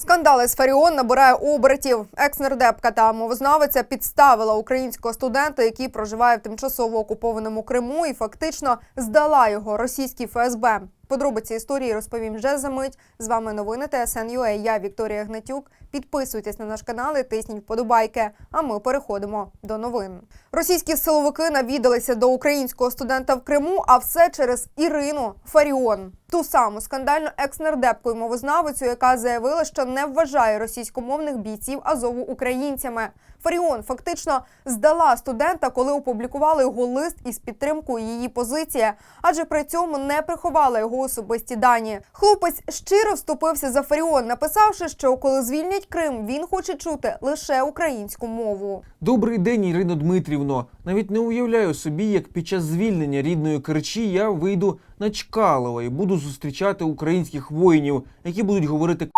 Скандали з Фаріон набирає обертів. Екс-нардепка та мовознавиця підставила українського студента, який проживає в тимчасово окупованому Криму, і фактично здала його російській ФСБ. Подробиці історії розповім вже за мить. З вами новини ТСН.UA. Я Вікторія Гнатюк. Підписуйтесь на наш канал і тисніть вподобайки. А ми переходимо до новин. Російські силовики навідалися до українського студента в Криму, а все через Ірину Фаріон. Ту саму скандальну екс-нардепку і мовознавицю, яка заявила, що не вважає російськомовних бійців Азову українцями. Фаріон фактично здала студента, коли опублікували його лист із підтримкою її позиції, адже при цьому не приховала його особисті дані. Хлопець щиро вступився за Фаріон, написавши, що коли звільнять Крим, він хоче чути лише українську мову. Добрий день, Ірино Дмитрівно. Навіть не уявляю собі, як під час звільнення рідної Керчі я вийду на Чкалова і буду зустрічати українських воїнів, які будуть говорити.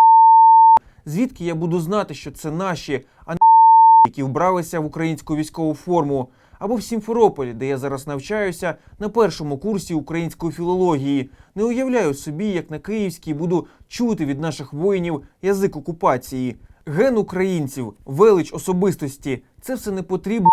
Звідки я буду знати, що це наші, а які вбралися в українську військову форму, або в Сімферополі, де я зараз навчаюся на першому курсі української філології. Не уявляю собі, як на київській буду чути від наших воїнів язик окупації. Ген українців, велич особистості це все не потрібно,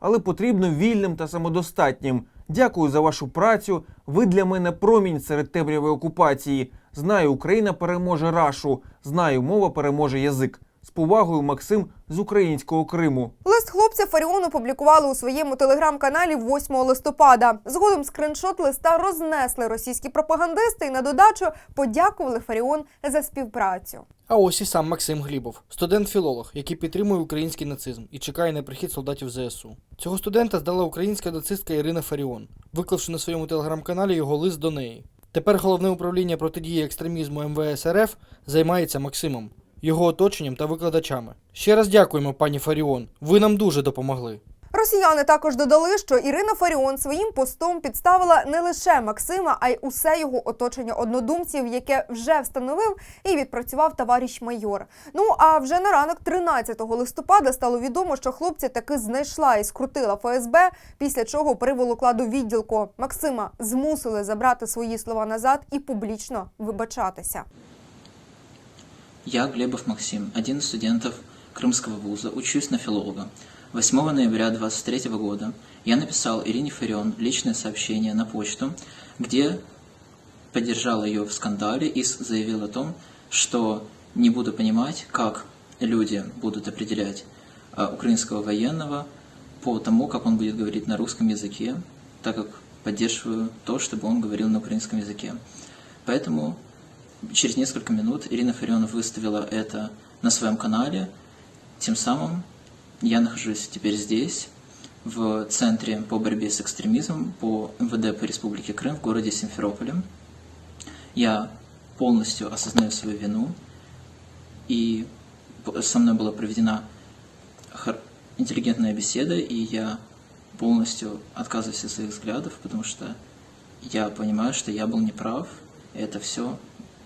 але потрібно вільним та самодостатнім. Дякую за вашу працю. Ви для мене промінь серед темряви окупації. Знаю, Україна переможе рашу. Знаю, мова переможе язик. З повагою Максим з українського Криму. Лист хлопця Фаріон опублікували у своєму телеграм-каналі 8 листопада. Згодом скриншот листа рознесли російські пропагандисти і на додачу подякували Фаріон за співпрацю. А ось і сам Максим Глібов, студент-філолог, який підтримує український нацизм і чекає на прихід солдатів ЗСУ. Цього студента здала українська нацистка Ірина Фаріон, виклавши на своєму телеграм-каналі його лист до неї. Тепер головне управління протидії екстремізму МВС РФ займається Максимом, його оточенням та викладачами. Ще раз дякуємо, пані Фаріон. Ви нам дуже допомогли. Росіяни також додали, що Ірина Фаріон своїм постом підставила не лише Максима, а й усе його оточення однодумців, яке вже встановив і відпрацював товариш майор. Ну а вже на ранок 13 листопада стало відомо, що хлопця таки знайшла і скрутила ФСБ, після чого приволокла до відділку. Максима змусили забрати свої слова назад і публічно вибачатися. Я, Глебов Максим, один из студентов Крымского вуза, учусь на филолога. 8 ноября 2023 года я написал Ирине Фарион личное сообщение на почту, где поддержал ее в скандале и заявил о том, что не буду понимать, как люди будут определять а, украинского военного по тому, как он будет говорить на русском языке, так как поддерживаю то, чтобы он говорил на украинском языке. Поэтому Через несколько минут Ирина Фарионов выставила это на своем канале. Тем самым я нахожусь теперь здесь, в Центре по борьбе с экстремизмом по МВД по Республике Крым в городе Симферополе. Я полностью осознаю свою вину, и со мной была проведена интеллигентная беседа, и я полностью отказываюсь от своих взглядов, потому что я понимаю, что я был неправ, это все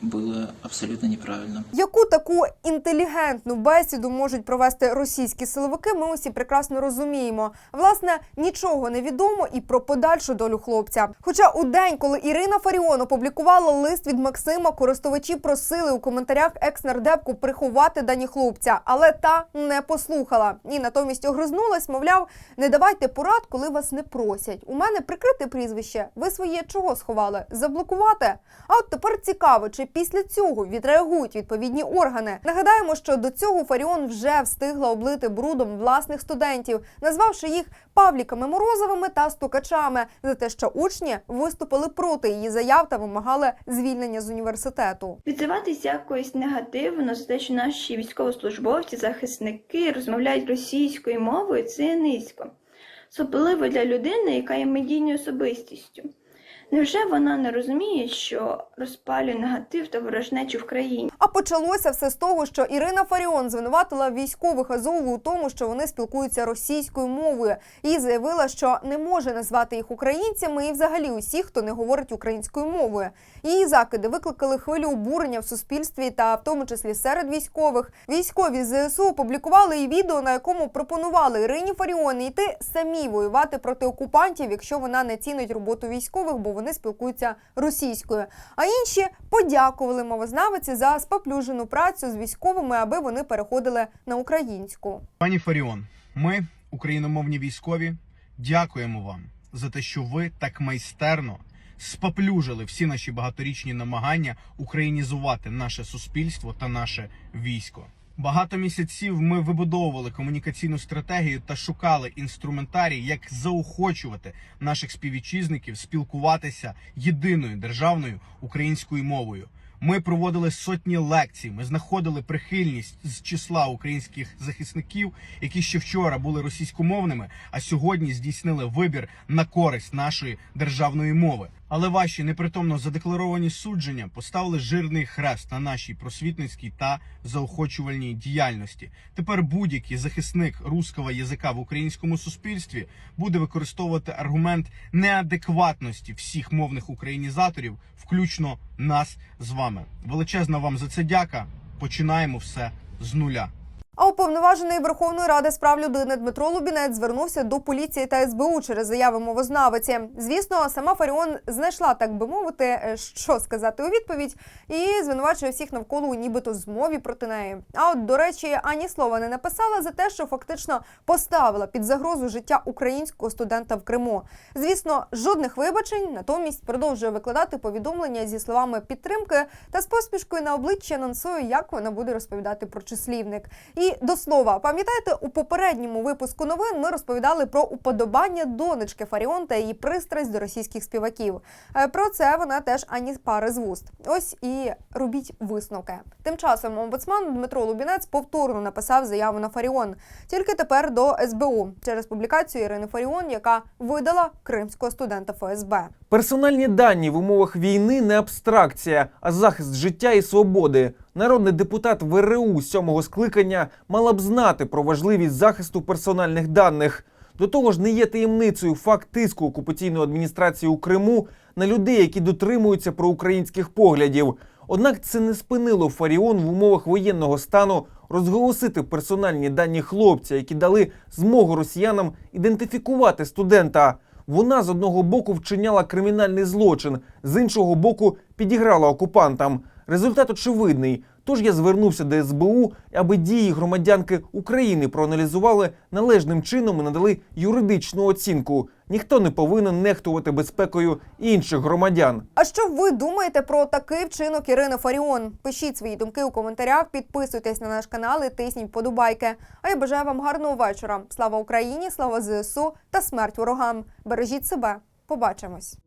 было абсолютно неправильно. Яку таку інтелігентну бесіду можуть провести російські силовики, ми усі прекрасно розуміємо. Власне, нічого не відомо і про подальшу долю хлопця. Хоча у день, коли Ірина Фаріон опублікувала лист від Максима, користувачі просили у коментарях екс-нардепку приховати дані хлопця, але та не послухала і натомість огризнулась, мовляв, не давайте порад, коли вас не просять. У мене прикрите прізвище. Ви своє чого сховали? Заблокувати? А от тепер цікаво, чи після цього відреагують відповідні органи. Нагадаємо, що до цього Фаріон вже встигла облити брудом власних студентів, назвавши їх Павліками Морозовими та стукачами за те, що учні виступили проти її заяв та вимагали звільнення з університету. Відзиватись якось негативно за те, що наші військовослужбовці, захисники розмовляють російською мовою, це низько. Особливо для людини, яка є медійною особистістю. Невже вона не розуміє, що розпалює негатив та ворожнечу в країні? А почалося все з того, що Ірина Фаріон звинуватила військових Азову у тому, що вони спілкуються російською мовою, і заявила, що не може назвати їх українцями і взагалі усіх, хто не говорить українською мовою. Її закиди викликали хвилю обурення в суспільстві та в тому числі серед військових. Військові ЗСУ опублікували і відео, на якому пропонували Ірині Фаріон йти самі воювати проти окупантів, якщо вона не цінить роботу військових, бо вони спілкуються російською. А інші подякували мовознавиці за споплюжену працю з військовими, аби вони переходили на українську. Пані Фаріон, ми, україномовні військові, дякуємо вам за те, що ви так майстерно споплюжили всі наші багаторічні намагання українізувати наше суспільство та наше військо. Багато місяців ми вибудовували комунікаційну стратегію та шукали інструментарій, як заохочувати наших співвітчизників спілкуватися єдиною державною українською мовою. Ми проводили сотні лекцій. Ми знаходили прихильність з числа українських захисників, які ще вчора були російськомовними, а сьогодні здійснили вибір на користь нашої державної мови. Але ваші непритомно задекларовані судження поставили жирний хрест на нашій просвітницькій та заохочувальній діяльності. Тепер будь-який захисник руского язика в українському суспільстві буде використовувати аргумент неадекватності всіх мовних українізаторів, включно нас з вами. Величезна вам за це дяка. Починаємо все з нуля. Уповноважений Верховної Ради з прав людини Дмитро Лубінець звернувся до поліції та СБУ через заяви мовознавиці. Звісно, сама Фаріон знайшла, так би мовити, е, що сказати у відповідь, і звинувачує всіх навколо нібито змові проти неї. А от, до речі, ані слова не написала за те, що фактично поставила під загрозу життя українського студента в Криму. Звісно, жодних вибачень, натомість продовжує викладати повідомлення зі словами підтримки та з посмішкою на обличчі анонсує, як вона буде розповідати про числівник. І до слова, пам'ятаєте, у попередньому випуску новин ми розповідали про уподобання донечки Фаріон та її пристрасть до російських співаків. Е, Про це вона теж ані пари з вуст. Ось і робіть висновки. Тим часом омбудсман Дмитро Лубінець повторно написав заяву на Фаріон, тільки тепер до СБУ через публікацію Ірини Фаріон, яка видала кримського студента ФСБ. Персональні дані в умовах війни не абстракція, а захист життя і свободи. Народний депутат ВРУ сьомого скликання мала б знати про важливість захисту персональних даних. До того ж, не є таємницею факт тиску окупаційної адміністрації у Криму на людей, які дотримуються проукраїнських поглядів. Однак це не спинило Фаріон в умовах воєнного стану розголосити персональні дані хлопця, які дали змогу росіянам ідентифікувати студента. Вона з одного боку вчиняла кримінальний злочин, з іншого боку підіграла окупантам. Результат очевидний. Тож я звернувся до СБУ, аби дії громадянки України проаналізували належним чином і надали юридичну оцінку. Ніхто не повинен нехтувати безпекою інших громадян. А що ви думаєте про такий вчинок Ірини Фаріон? Пишіть свої думки у коментарях, підписуйтесь на наш канал і тисніть подобайки. А я бажаю вам гарного вечора. Слава Україні, слава ЗСУ та смерть ворогам. Бережіть себе. Побачимось.